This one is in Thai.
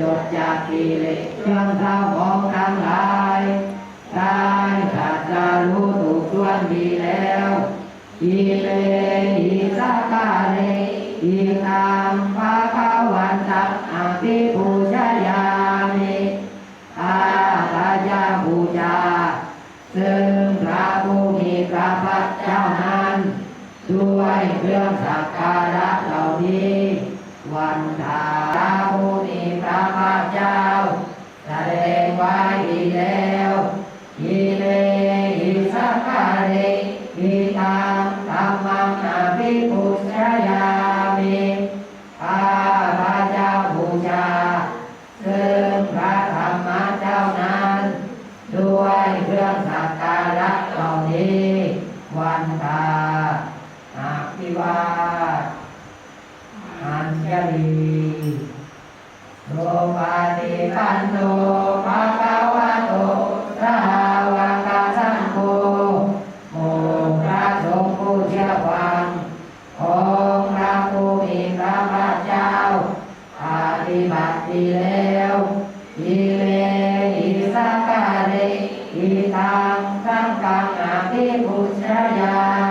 จดจากกิเลสเครื่องเศร้าหมองทั้งหลายได้ขาดจารรู้ถูกส่วนดีแล้วอิเลหิสกาเนอิตามพระคาวันตังอภิปูชยามิอาตายาบูชาซึ่งพระผู้มีพระภาคเจ้านั้นด้วยเครื่องสักการะเหล่านี้ วันทาผู้มีพระภาคเจ้าแสดงไว้ดีแล้วอิเลหิสักการเรอิตังธรรมังอภิปุชยามิข้าพระเจ้าบูชาซึ่งพระธรรมเจ้านั้น ด้วยเครื่องสักการะเหล่านี้วันทา ลีโลปาติปันโนภะคะวะโตสาวกสังโฆองค์พระสงฆ์ผู้เชื่อฟังองค์พระผู้มีพระภาคเจ้าปฏิบัติดีแล้วอิเลอิสกาเลอิตังสังกังอาภิปุชยา